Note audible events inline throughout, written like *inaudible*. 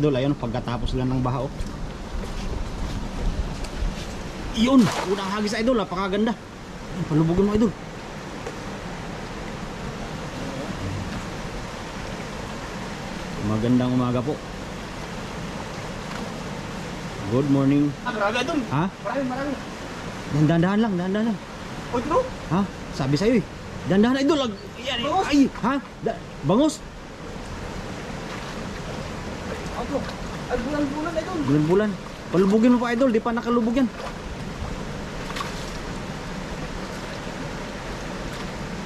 idol. Ayun, pagkatapos lang ng baha oh. Yun, unang hagis idol, napakaganda. Ayun, Palubugan mo idol. Magandang umaga po. Good morning. Ah, grabe doon. Ha? Marami, marami. Dandahan lang, dandahan lang. Oy, bro. Ha? Sabi sa'yo eh. Dandahan idol. Bangos. Ay, ha? Da- bangos? Ako. Ay, bulan-bulan doon. Bulan-bulan. Palubugin mo pa idol, di pa nakalubog yan.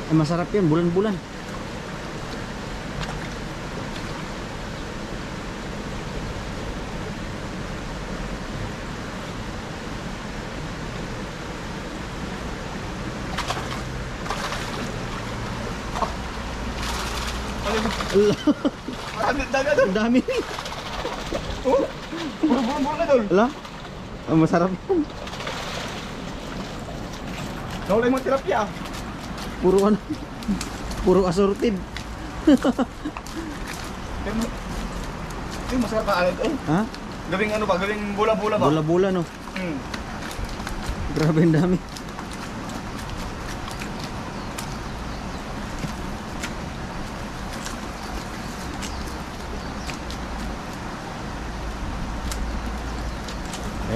Ay, masarap yan, bulan-bulan. *laughs* Daga doon. Ang dami. Oh, bulan-bulan na doon. Ala, ang masarap yung mga tilapia. Puro ano, puro assorted. Yung, masarap na alin. Eh, Ha? gawing ano ba? Gawing bula-bula ba? Bula-bula no. Hmm. Grabe ang dami.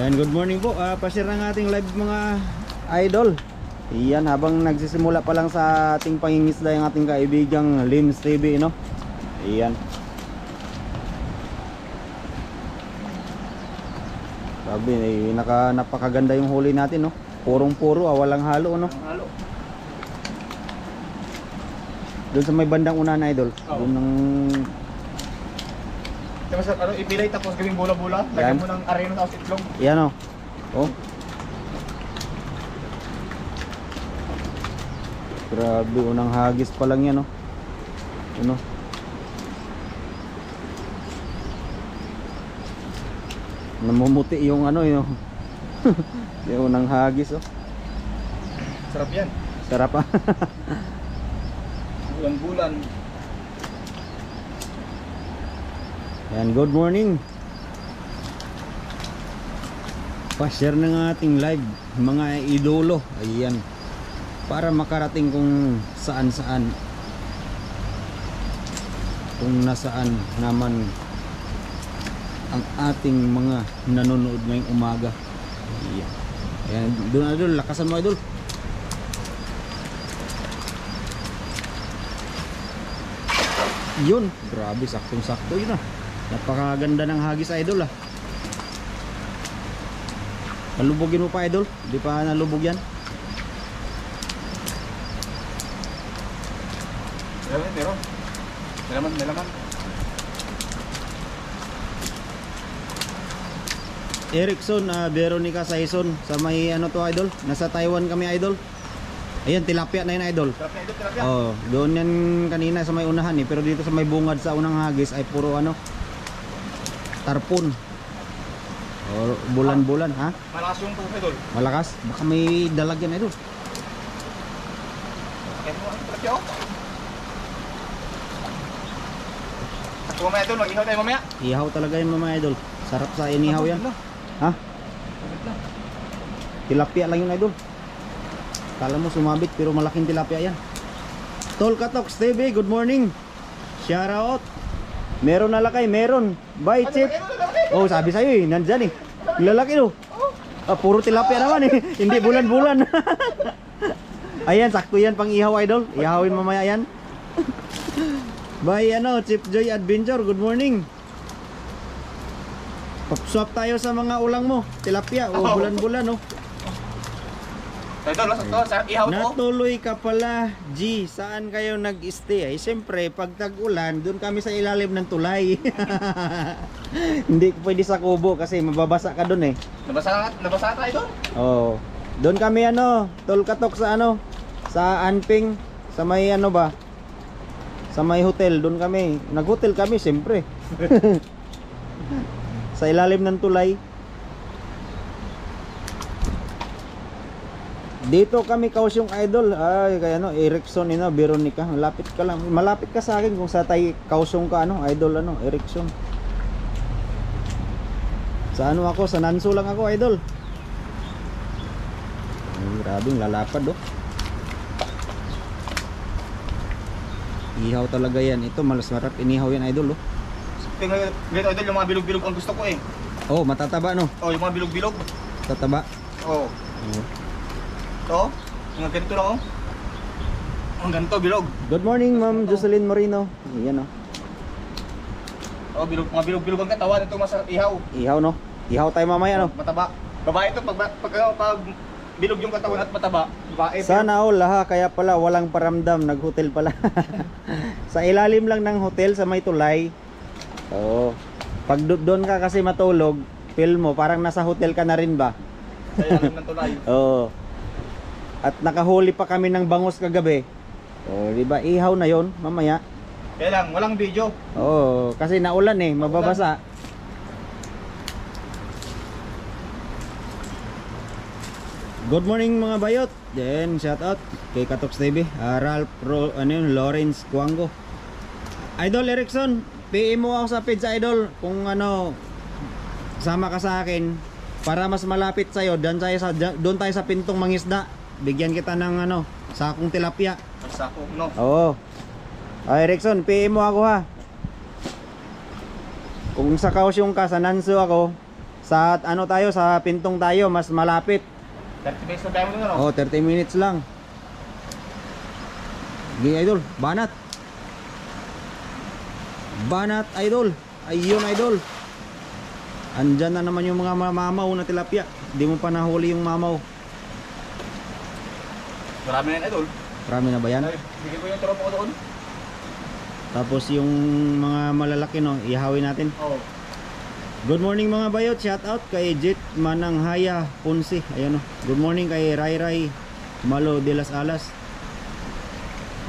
Ayan, good morning po. Ah, pa-share ng ating live mga idol. Iyan, habang nagsisimula pa lang sa ating pangingisda yung ating kaibigang Lims TV, no? Iyan. Sabi, eh, naka, napakaganda yung huli natin, no? Purong-puro, ah, walang halo, no? Halo. Doon sa may bandang una na idol. Oo. Doon ng Yung masarap, ano, ipilay tapos gawing bula-bula. Yan. Lagyan mo ng areno tapos itlog. Yan oh. Oh. Grabe, unang hagis pa lang yan oh. Ano? Namumuti yung ano *laughs* yung yung unang hagis oh. Sarap yan. Sarap ah. *laughs* Bulan-bulan. Ayan, good morning. Pa-share na ng ating live mga idolo. Ayan. Para makarating kung saan-saan. Kung nasaan naman ang ating mga nanonood ngayong umaga. Ayan. Ayan, doon idol, lakasan mo idol. Yun, grabe saktong-sakto yun ah. Napakaganda ng hagis idol ah. Nalubogin mo pa idol? Di pa nalubog yan? Meron, meron. Melaman, melaman. Erickson, ah, Veronica Saison sa may ano to idol? Nasa Taiwan kami idol. Ayan, tilapia na yun idol. Na ito, tilapia. Oh, doon yan kanina sa may unahan eh. Pero dito sa may bungad sa unang hagis ay puro ano, tarpon. Or bulan-bulan, ha? Malakas yung puso idol. Malakas? Baka may dalag yan idol. Kaya mo, ang oh. At mamaya idol, mag-ihaw tayo mamaya. Ihaw talaga yun mga idol. Sarap sa inihaw yan. Ha? Tilapia lang yun idol. Kala mo sumabit pero malaking tilapia yan. Tol Katoks TV, good morning. Shout out. Meron na lakay, meron. Bye, Chip. Oh, sabi sa'yo eh, nandyan eh. Lalaki no. Ah, puro tilapia naman eh. Hindi bulan-bulan. *laughs* Ayan, sakto yan pang ihaw idol. Ihawin mamaya yan. Bye ano, Chip Joy Adventure, good morning. Swap tayo sa mga ulang mo. Tilapia o Oh. bulan-bulan oh. Idol, lasot to. Sa ihaw to. Natuloy ka pala, G. Saan kayo nag-stay? Ay, siyempre, pag tag-ulan, doon kami sa ilalim ng tulay. *laughs* Hindi pwede sa kubo kasi mababasa ka doon eh. Nabasa, nabasa tayo doon. Oh. Doon kami ano, tolkatok sa ano, sa Anping, sa may ano ba? Sa may hotel, doon kami. Nag-hotel kami, siyempre. *laughs* sa ilalim ng tulay. Dito kami kausyong idol. Ay, kaya ano, Erickson, ino, Veronica. Malapit ka lang. Malapit ka sa akin kung sa tay kausyong ka, ano, idol, ano, Erickson. Sa ano ako? Sa Nanso lang ako, idol. Ay, grabe, lalapad oh. Ihaw talaga yan. Ito, malas marap. Inihaw yan, idol oh. Tingnan idol, yung mga bilog-bilog ang gusto ko eh. Oh, matataba no? Oh, yung mga bilog-bilog. Tataba. Oh. Oh. Ito, yung ganito lang oh. Ang ganito, bilog. Good morning, Ma'am Jocelyn Moreno. Ayan oh. Oh, bilog, mga bilog-bilog ang katawan. Ito masarap ihaw. Ihaw no? Ihaw tayo mamaya no? Mataba. Babae ito, pag, pag, pag, bilog yung katawan at mataba, babae. Sana all ha, kaya pala walang paramdam, nag-hotel pala. *laughs* sa ilalim lang ng hotel sa may tulay. Oo. Pag do- doon ka kasi matulog, feel mo parang nasa hotel ka na rin ba? Kaya alam ng tulay. *laughs* Oo. At nakahuli pa kami ng bangus kagabi. Oh, di ba? Ihaw na 'yon mamaya. Kaya lang, walang video. Oo, kasi naulan eh, mababasa. Good morning mga bayot. Then shout out kay Katox TV, ah, Ralph Ro, ano yun, Lawrence Kuango. Idol Erickson, PM mo ako sa page Idol kung ano sama ka sa akin para mas malapit sa iyo. Doon tayo sa doon tayo sa pintong mangisda. Bigyan kita ng ano, sakong tilapia. Basta ako, no. Oo. Ay, Erickson, PM mo ako ha. Kung sa kausyong ka, sa ako, sa ano tayo, sa pintong tayo, mas malapit. 30 minutes na tayo mo ano? Oh, 30 minutes lang. Sige, idol. Banat. Banat, idol. Ayun, idol. Andyan na naman yung mga mamaw na tilapia. Di mo pa nahuli yung mamaw. Marami na yan, idol. Marami na ba yan? Bigyan ko yung tropa ko doon. Tapos yung mga malalaki, no, ihawin natin. Oo. Good morning mga bayot, shout out kay Jet Mananghaya Ponce. Ayan o. Good morning kay Rai Rai Malo de las Alas.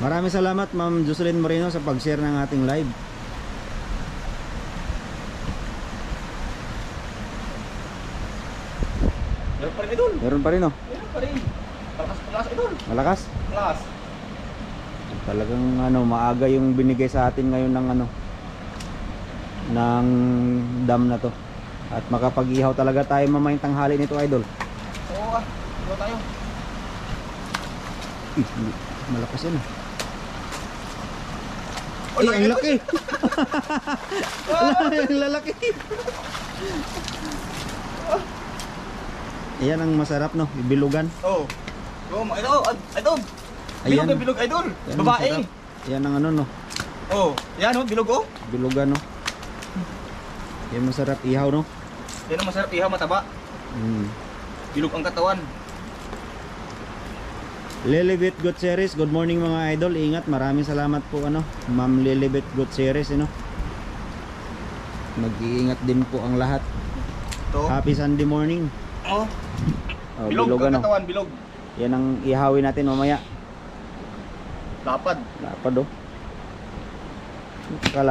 Maraming salamat Ma'am Jocelyn Moreno sa pag-share ng ating live. Meron pa rin, idol. Meron pa rin oh. Meron pa rin. Malakas, idol. Malakas. Malakas. Talagang ano, maaga yung binigay sa atin ngayon ng ano ng dam na to. At makapag-ihaw talaga tayo mamayang tanghali nito, idol. Oo ah. Iwan tayo. Hindi. malakas yan ah. Oh, Ay, ang laki! *laughs* ang lalaki! *laughs* Ayan ang masarap no, ibilugan. Oo. Oo, idol. Ad- Idol. Bilog na bilog, idol. Yan Babae. masarap. Yan ang ano no, Oo. Yan, oh, bilog, oh. bilugan no. Yan masarap ihaw no. Yan ang masarap ihaw, mataba. Mm. Bilog ang katawan. Lilibet Gutierrez, good morning mga idol. Ingat, maraming salamat po ano, Ma'am Lilibet Gutierrez, ano. Mag-iingat din po ang lahat. Ito. Happy Sunday morning. Oh. Oh, Bilog bilugan, ang no. katawan, bilog. Yan ang ihawin natin mamaya. Lapad. Lapad oh. Kalapad